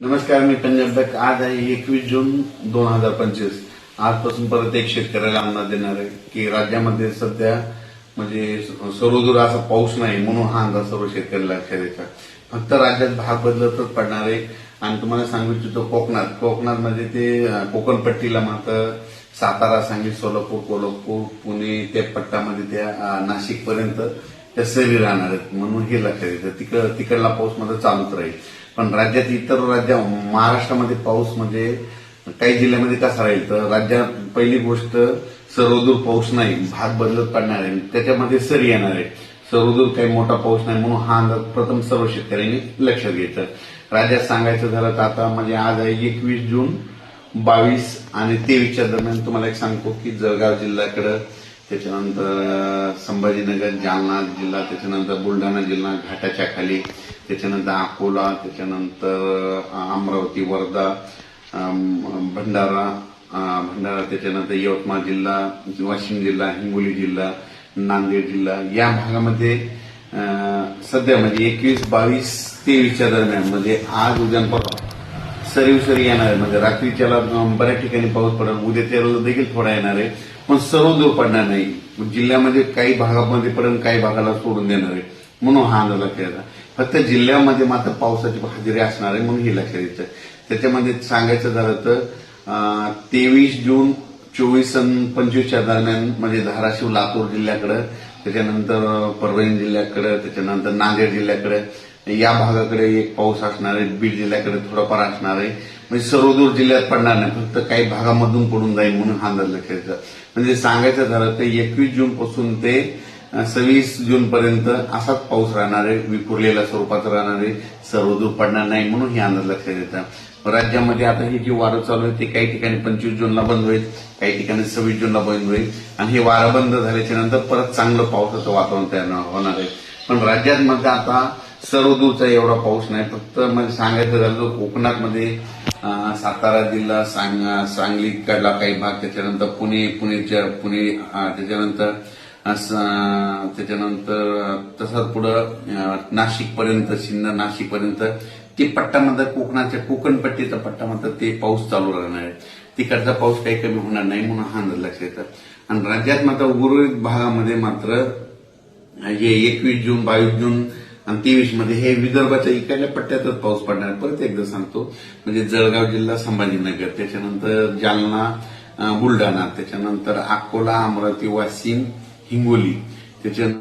नमस्कार मी पंजाब बॅक आज आहे एकवीस जून दोन हजार पंचवीस. आजपासून परत एक शेतकऱ्याला अंदाज देणार आहे की राज्यामध्ये सध्या म्हणजे सर्वदूर असा पाऊस नाही म्हणून हा अंदाज सर्व शेतकऱ्याला लक्षात येतात फक्त राज्यात भाग बदलतच पडणार आहे. आणि तुम्हाला सांगू इच्छितो कोकणात. कोकणात म्हणजे ते कोकणपट्टीला मात्र सातारा सांगली सोलापूर कोल्हापूर पुणे त्या पट्टामध्ये त्या नाशिकपर्यंत त्या सरी राहणार आहेत. म्हणून हे लक्षात येतं तिकड तिकडला पाऊस मात्र चालूच राहील. पण राज्यात इतर राज्य महाराष्ट्रामध्ये पाऊस म्हणजे काही जिल्ह्यामध्ये कसा राहील. तर राज्यात पहिली गोष्ट सर्वदूर पाऊस नाही. भाग बदलत पडणार आहे. त्याच्यामध्ये सरी येणार आहे. सर्वदूर काही मोठा पाऊस नाही म्हणून हा अंदाज प्रथम सर्व शेतकऱ्यांनी लक्षात घ्यायचं. राज्यात सांगायचं झालं तर आता म्हणजे आज आहे एकवीस जून बावीस आणि तेवीसच्या दरम्यान तुम्हाला एक सांगतो की जळगाव जिल्ह्याकडं त्याच्यानंतर संभाजीनगर जालना जिल्हा त्याच्यानंतर बुलढाणा जिल्हा घाटाच्या खाली त्याच्यानंतर अकोला त्याच्यानंतर अमरावती वर्धा भंडारा भंडारा त्याच्यानंतर यवतमाळ जिल्हा वाशिम जिल्हा हिंगोली जिल्हा नांदेड जिल्हा. या भागामध्ये सध्या म्हणजे एकवीस बावीस तेवीसच्या दरम्यान म्हणजे आज उद्यान परवा सरी सरी येणार आहे. म्हणजे रात्रीच्याला बऱ्याच ठिकाणी पाऊस पडेल उद्याच्याला देखील थोडा येणार आहे. पण सर्व दूर पडणार नाही. जिल्ह्यामध्ये म्हणजे काही भागामध्ये पर्यंत काही भागाला सोडून देणार आहे. म्हणून हा अंदाज लक्षात फक्त जिल्ह्यामध्ये मात्र पावसाची हजेरी असणार आहे म्हणून हे लक्षात येतं. त्याच्यामध्ये सांगायचं झालं तर तेवीस जून चोवीस आणि पंचवीसच्या दरम्यान म्हणजे धाराशिव लातूर जिल्ह्याकडे त्याच्यानंतर परभणी जिल्ह्याकडे त्याच्यानंतर नांदेड जिल्ह्याकडे या भागाकडे एक पाऊस असणार आहे. बीड जिल्ह्याकडे थोडाफार असणार आहे. म्हणजे सर्वदूर जिल्ह्यात पडणार नाही फक्त काही भागामधून पडून जाईल म्हणून हा अंदाज लक्षात येतं म्हणजे सांगायचं झालं तर एकवीस जून पासून ते सव्वीस जून पर्यंत असाच पाऊस राहणार आहे विखुरलेल्या स्वरूपाचा राहणार आहे सर्वदूर पडणार नाही म्हणून हे अंदाज लक्षात येतात राज्यामध्ये आता ही जी वारं चालू आहे ते काही ठिकाणी पंचवीस जूनला बंद होईल काही ठिकाणी सव्वीस जूनला बंद होईल. आणि हे वारं बंद झाल्याच्यानंतर परत चांगलं पावसाचं वातावरण तयार होणार आहे. पण राज्यात मध्ये आता सर्वदूरचा एवढा पाऊस नाही. फक्त म्हणजे सांगायचं झालं कोकणातमध्ये कोकणात मध्ये सातारा जिल्हा सांग सांगली कडला काही भाग त्याच्यानंतर पुणे पुणेच्या पुणे त्याच्यानंतर त्याच्यानंतर तसंच पुढं नाशिक पर्यंत सिन्नर नाशिक पर्यंत ते पट्टामध्ये कोकणाच्या कोकण पट्टीचा पट्टा ते पाऊस चालू राहणार आहे. तिकडचा पाऊस काही कमी होणार नाही म्हणून हा अंदाज लक्षात येतात आणि राज्यात मात्र उर्वरित भागामध्ये मात्र हे एकवीस जून बावीस जून आणि तेवीसमध्ये हे विदर्भाच्या इकडल्या पट्ट्यातच पाऊस पडणार. परत एकदा सांगतो म्हणजे जळगाव जिल्हा संभाजीनगर त्याच्यानंतर जालना बुलढाणा त्याच्यानंतर अकोला अमरावती वाशिम हिंगोली त्याच्यानंतर